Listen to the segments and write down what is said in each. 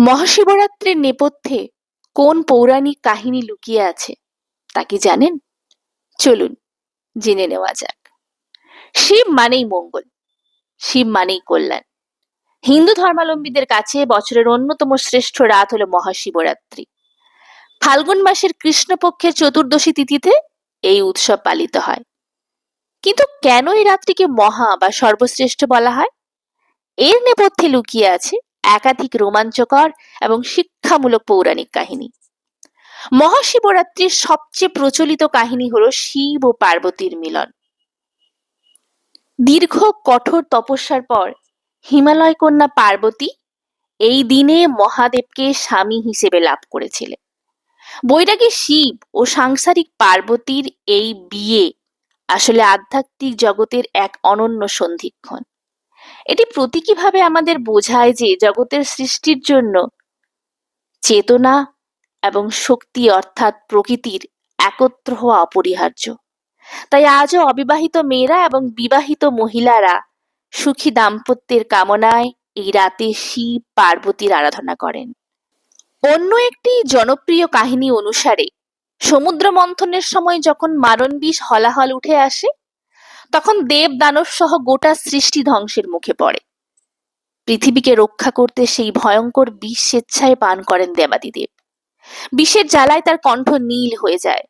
মহাশিবরাত্রির নেপথ্যে কোন পৌরাণিক কাহিনী লুকিয়ে আছে? তা কি জানেন? চলুন জেনে নেওয়া যাক। শিব মানেই মঙ্গল, শিব মানেই কল্যাণ। হিন্দু ধর্মাবলম্বীদের কাছে বছরের অন্যতম শ্রেষ্ঠ রাত হলো মহাশিবরাত্রি। ফাল্গুন মাসের কৃষ্ণপক্ষের চতুর্দশী তিথিতে এই উৎসব পালিত হয়। কিন্তু কেন এই রাত্রিকে মহা বা সর্বশ্রেষ্ঠ বলা হয়? এর নেপথ্যে লুকিয়ে আছে একাধিক রোমাঞ্চকর এবং শিক্ষামূলক পৌরাণিক কাহিনী। মহাশিবরাত্রির সবচেয়ে প্রচলিত কাহিনী হলো শিব ও পার্বতীর মিলন। দীর্ঘ কঠোর তপস্যার পর হিমালয় কন্যা পার্বতী এই দিনে মহাদেবকে স্বামী হিসেবে লাভ করেছিলেন। বৈরাগী শিব ও সাংসারিক পার্বতীর এই বিয়ে আসলে আধ্যাত্মিক জগতের এক অনন্য সন্ধিক্ষণ। এটি প্রতীকীভাবে আমাদের বোঝায় যে জগতের সৃষ্টির জন্য চেতনা এবং শক্তি অর্থাৎ প্রকৃতির একত্র হওয়া অপরিহার্য। তাই আজও অবিবাহিত মেয়েরা এবং বিবাহিত মহিলারা সুখী দাম্পত্যের কামনায় এই রাতে শিব পার্বতীর আরাধনা করেন। অন্য একটি জনপ্রিয় কাহিনী অনুসারে সমুদ্র মন্থনের সময় যখন মারণ বিষ হলাহল উঠে আসে তখন দেব দানব সহ গোটা সৃষ্টি ধ্বংসের মুখে পড়ে। পৃথিবীকে রক্ষা করতে সেই ভয়ঙ্কর বিষ স্বেচ্ছায় পান করেন দেবাদিদেব। বিষের জ্বালায় তার কণ্ঠ নীল হয়ে যায়,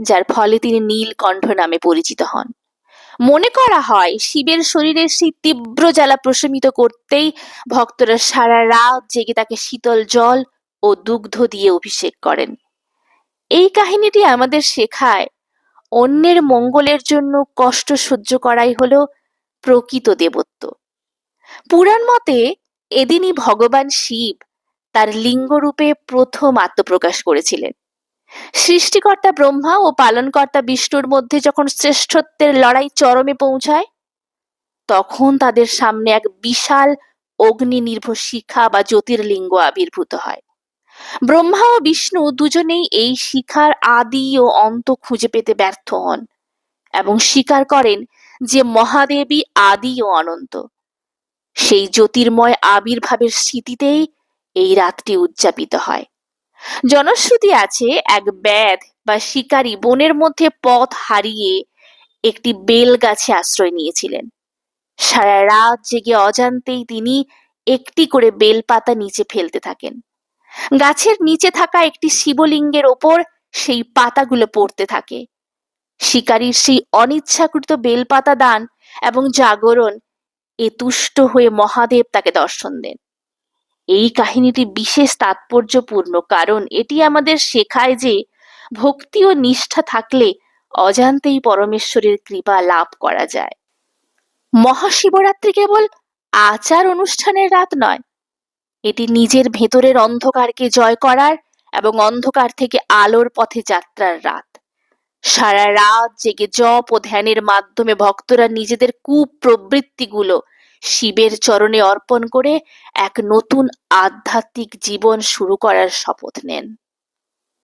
যার ফলে তিনি নীল কণ্ঠ নামে পরিচিত হন। মনে করা হয়, শিবের শরীরের সেই তীব্র জ্বালা প্রশমিত করতেই ভক্তরা সারা রাত জেগে তাকে শীতল জল ও দুগ্ধ দিয়ে অভিষেক করেন। এই কাহিনীটি আমাদের শেখায় অন্যের মঙ্গলের জন্য কষ্ট সহ্য করাই হল প্রকৃত দেবত্ব। পুরাণ মতে এদিনই ভগবান শিব তার লিঙ্গরূপে প্রথম আত্মপ্রকাশ করেছিলেন। সৃষ্টিকর্তা ব্রহ্মা ও পালনকর্তা বিষ্ণুর মধ্যে যখন শ্রেষ্ঠত্বের লড়াই চরমে পৌঁছায়, তখন তাদের সামনে এক বিশাল অগ্নি নির্ভর শিখা বা জ্যোতির্লিঙ্গ আবির্ভূত হয়। ব্রহ্মা ও বিষ্ণু দুজনেই এই শিখার আদি ও অন্ত খুঁজে পেতে ব্যর্থ হন এবং স্বীকার করেন যে মহাদেবী আদি ও অনন্ত। সেই জ্যোতির্ময় আবির্ভাবের স্মৃতিতেই এই রাতটি উদযাপিত হয়। জনশ্রুতি আছে, এক ব্যাধ বা শিকারী বনের মধ্যে পথ হারিয়ে একটি বেল গাছে আশ্রয় নিয়েছিলেন। সারা রাত জেগে অজান্তেই তিনি একটি করে বেল পাতা নিচে ফেলতে থাকেন। গাছের নিচে থাকা একটি শিবলিঙ্গের ওপর সেই পাতাগুলো পড়তে থাকে। শিকারীর সেই অনিচ্ছাকৃত বেলপাতা দান এবং জাগরণ এ তুষ্ট হয়ে মহাদেব তাকে দর্শন দেন। এই কাহিনীটি বিশেষ তাৎপর্যপূর্ণ কারণ এটি আমাদের শেখায় যে ভক্তি ও নিষ্ঠা থাকলে অজান্তেই পরমেশ্বরের কৃপা লাভ করা যায়। মহাশিবরাত্রি কেবল আচার অনুষ্ঠানের রাত নয় এটি নিজের ভেতরের অন্ধকারকে জয় করার এবং অন্ধকার থেকে আলোর পথে যাত্রার রাত। সারা রাত জেগে জপ ও ধ্যানের মাধ্যমে ভক্তরা নিজেদের কুপ্রবৃত্তিগুলো শিবের চরণে অর্পণ করে এক নতুন আধ্যাত্মিক জীবন শুরু করার শপথ নেন।